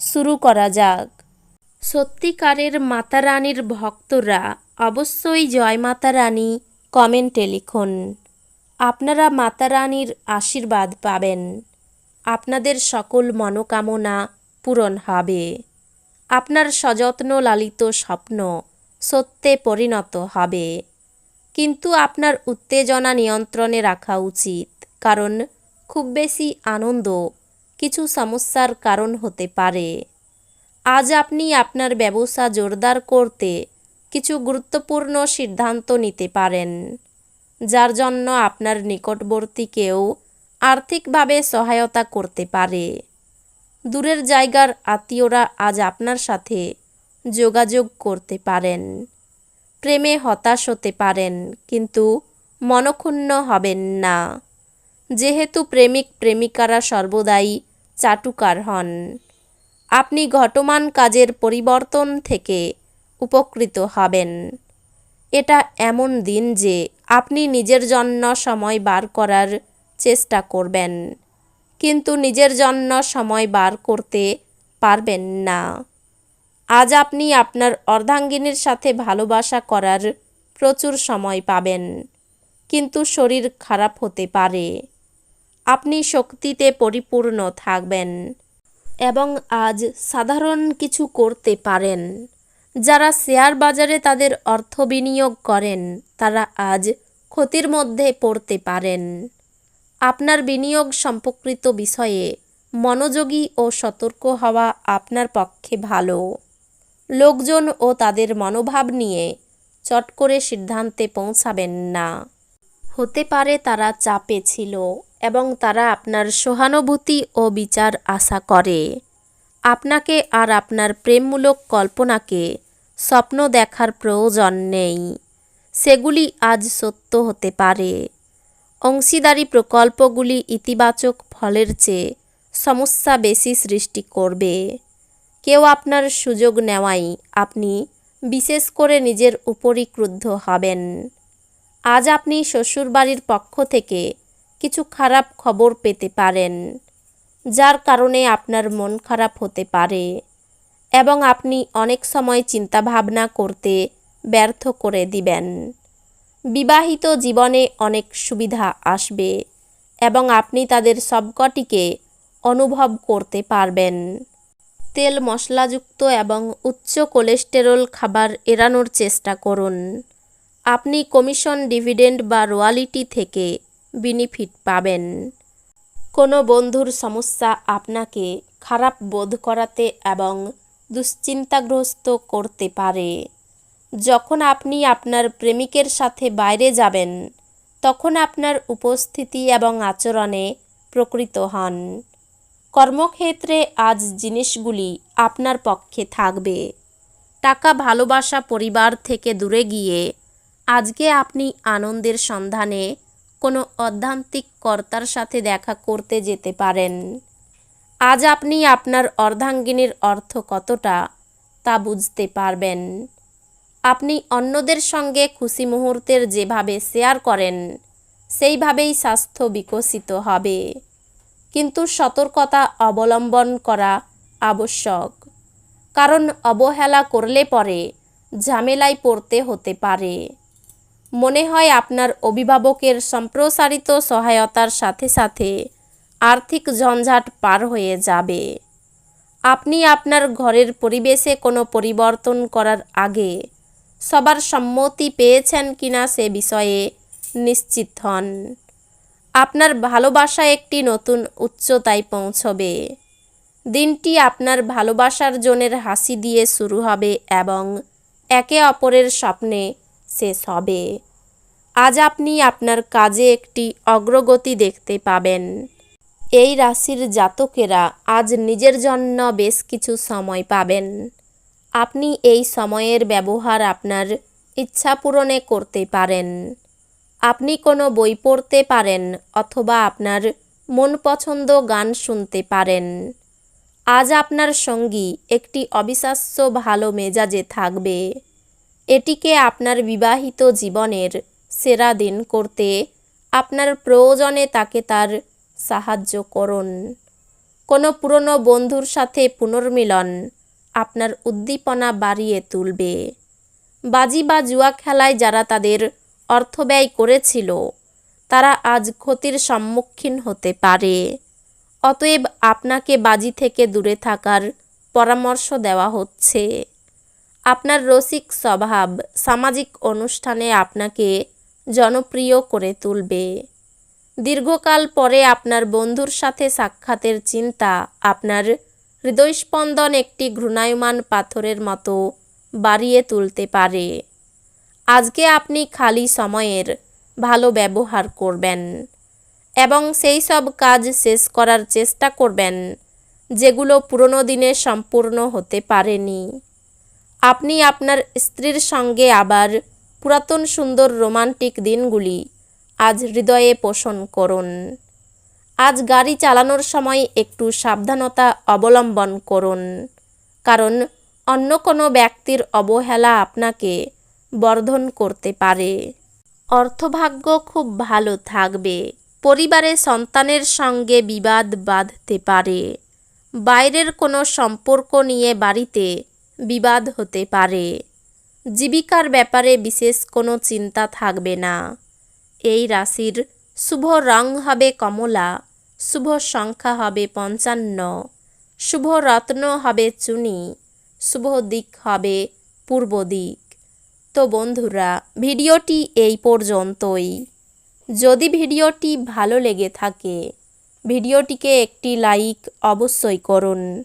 শুরু করা যাক। সত্যিকারের মাতা রানীর ভক্তরা অবশ্যই জয় মাতা রানী কমেন্টে লিখুন। আপনারা মাতা রানীর আশীর্বাদ পাবেন। আপনাদের সকল মনোকামনা পূরণ হবে। আপনার সযত্ন লালিত স্বপ্ন সত্যে পরিণত হবে। কিন্তু আপনার উত্তেজনা নিয়ন্ত্রণে রাখা উচিত, কারণ খুব বেশি আনন্দ কিছু সমস্যার কারণ হতে পারে। আজ আপনি আপনার ব্যবসা জোরদার করতে কিছু গুরুত্বপূর্ণ সিদ্ধান্ত নিতে পারেন, যার জন্য আপনার নিকটবর্তী কেউ আর্থিকভাবে সহায়তা করতে পারে। দূরের জায়গার আত্মীয়রা আজ আপনার সাথে যোগাযোগ করতে পারেন, প্রেমে হতাশ হতে পারেন, কিন্তু মনক্ষুণ্ণ হবেন না। যেহেতু প্রেমিক প্রেমিকারা সর্বদাই চাটুকার হন। আপনি ঘটমান কাজের পরিবর্তন থেকে উপকৃত হবেন। এটা এমন দিন যে আপনি নিজের জন্য সময় বার করার চেষ্টা করবেন, কিন্তু নিজের জন্য সময় বার করতে পারবেন না। আজ আপনি আপনার অর্ধাঙ্গিনীর সাথে ভালোবাসা করার প্রচুর সময় পাবেন, কিন্তু শরীর খারাপ হতে পারে। আপনি শক্তিতে পরিপূর্ণ থাকবেন এবং আজ সাধারণ কিছু করতে পারেন। যারা শেয়ার বাজারে তাদের অর্থ বিনিয়োগ করেন, তারা আজ ক্ষতির মধ্যে পড়তে পারেন। আপনার বিনিয়োগ সম্পর্কিত বিষয়ে মনোযোগী ও সতর্ক হওয়া আপনার পক্ষে ভালো। লোকজন ও তাদের মনোভাব নিয়ে চট করে সিদ্ধান্তে পৌঁছাবেন না। হতে পারে তারা চাপে ছিল। এবং তারা আপনার সহানুভূতি ও বিচার আশা করে। আপনাকে আর আপনার প্রেমমূলক কল্পনাকে স্বপ্ন দেখার প্রয়োজন নেই। সেগুলি আজ সত্য হতে পারে। অংশীদারি প্রকল্পগুলি ইতিবাচক ফলের চেয়ে সমস্যা বেশি সৃষ্টি করবে। কেউ আপনার সুযোগ নেওয়াই আপনি বিশেষ করে নিজের উপরই ক্রুদ্ধ হবেন। আজ আপনি শ্বশুরবাড়ির পক্ষ থেকে কিছু খারাপ খবর পেতে পারেন, যার কারণে আপনার মন খারাপ হতে পারে এবং আপনি অনেক সময় চিন্তাভাবনা করতে ব্যর্থ করে দিবেন। বিবাহিত জীবনে অনেক সুবিধা আসবে এবং আপনি তাদের সবকটিকে অনুভব করতে পারবেন। তেল মশলাযুক্ত এবং উচ্চ কোলেস্টেরল খাবার এড়ানোর চেষ্টা করুন। আপনি কমিশন, ডিভিডেন্ড বা রোয়ালিটি থেকে বেনিফিট পাবেন। কোনো বন্ধুর সমস্যা আপনাকে খারাপ বোধ করাতে এবং দুশ্চিন্তাগ্রস্ত করতে পারে। যখন আপনি আপনার প্রেমিকের সাথে বাইরে যাবেন, তখন আপনার উপস্থিতি এবং আচরণে প্রকৃত হন। কর্মক্ষেত্রে আজ জিনিসগুলি আপনার পক্ষে থাকবে। টাকা ভালোবাসা পরিবার থেকে দূরে গিয়ে আজকে আপনি আনন্দের সন্ধানে কোনো অধ্যান্তিক কর্তার সাথে দেখা করতে যেতে পারেন। আজ আপনি আপনার অর্ধাঙ্গিনীর অর্থ কতটা তা বুঝতে পারবেন। আপনি অন্যদের সঙ্গে খুশি মুহূর্তের যেভাবে শেয়ার করেন, সেইভাবেই স্বাস্থ্য বিকশিত হবে। কিন্তু সতর্কতা অবলম্বন করা আবশ্যক। কারণ অবহেলা করলে পরে ঝামেলায় পড়তে হতে পারে। মনে হয় আপনার অভিভাবকের সম্প্রসারিত সহায়তার সাথে সাথে আর্থিক ঝঞ্ঝাট পার হয়ে যাবে। আপনি আপনার ঘরের পরিবেশে কোনো পরিবর্তন করার আগে সবার সম্মতি পেয়েছেন কিনা সে বিষয়ে নিশ্চিত হন। আপনার ভালোবাসা একটি নতুন উচ্চতায় পৌঁছবে। দিনটি আপনার ভালোবাসার জনের হাসি দিয়ে শুরু হবে এবং একে অপরের স্বপ্নে শেষ হবে। আজ আপনি আপনার কাজে একটি অগ্রগতি দেখতে পাবেন। এই রাশির জাতকেরা আজ নিজের জন্য বেশ কিছু সময় পাবেন। আপনি এই সময়ের ব্যবহার আপনার ইচ্ছা পূরণে করতে পারেন। আপনি কোনো বই পড়তে পারেন অথবা আপনার মন পছন্দ গান শুনতে পারেন। আজ আপনার সঙ্গী একটি অবিশ্বাস্য ভালো মেজাজে থাকবে। এটিকে আপনার বিবাহিত জীবনের সেরা দিন করতে আপনার প্রয়োজনে তাকে তার সাহায্য করুন। কোনো পুরনো বন্ধুর সাথে পুনর্মিলন আপনার উদ্দীপনা বাড়িয়ে তুলবে। বাজি বা জুয়া খেলায় যারা তাদের অর্থ ব্যয় করেছিল, তারা আজ ক্ষতির সম্মুখীন হতে পারে। অতএব আপনাকে বাজি থেকে দূরে থাকার পরামর্শ দেওয়া হচ্ছে। আপনার রসিক স্বভাব সামাজিক অনুষ্ঠানে আপনাকে জনপ্রিয় করে তুলবে। দীর্ঘকাল পরে আপনার বন্ধুর সাথে সাক্ষাতের চিন্তা, আপনার হৃদয়স্পন্দন একটি ঘূর্ণায়মান পাথরের মতো বাড়িয়ে তুলতে পারে। আজকে আপনি খালি সময়ের ভালো ব্যবহার করবেন এবং সেই সব কাজ শেষ করার চেষ্টা করবেন, যেগুলো পুরনো দিনে সম্পূর্ণ হতে পারেনি। আপনি আপনার স্ত্রীর সঙ্গে আবার পুরাতন সুন্দর রোমান্টিক দিনগুলি আজ হৃদয়ে পোষণ করুন। আজ গাড়ি চালানোর সময় একটু সাবধানতা অবলম্বন করুন। কারণ অন্য কোনো ব্যক্তির অবহেলা আপনাকে বর্ধন করতে পারে। অর্থভাগ্য খুব ভালো থাকবে। পরিবারে সন্তানের সঙ্গে বিবাদ বাঁধতে পারে। বাইরের কোনো সম্পর্ক নিয়ে বাড়িতে বিবাদ হতে পারে। জীবিকার ব্যাপারে বিশেষ কোনো চিন্তা থাকবে না। এই রাশির শুভ রং হবে কমলা, শুভ সংখ্যা হবে পঞ্চান্ন, শুভ রত্ন হবে চুনি, শুভ দিক হবে পূর্ব দিক। তো বন্ধুরা, ভিডিওটি এই পর্যন্তই। যদি ভিডিওটি ভালো লেগে থাকে, ভিডিওটিকে একটি লাইক অবশ্যই করুন।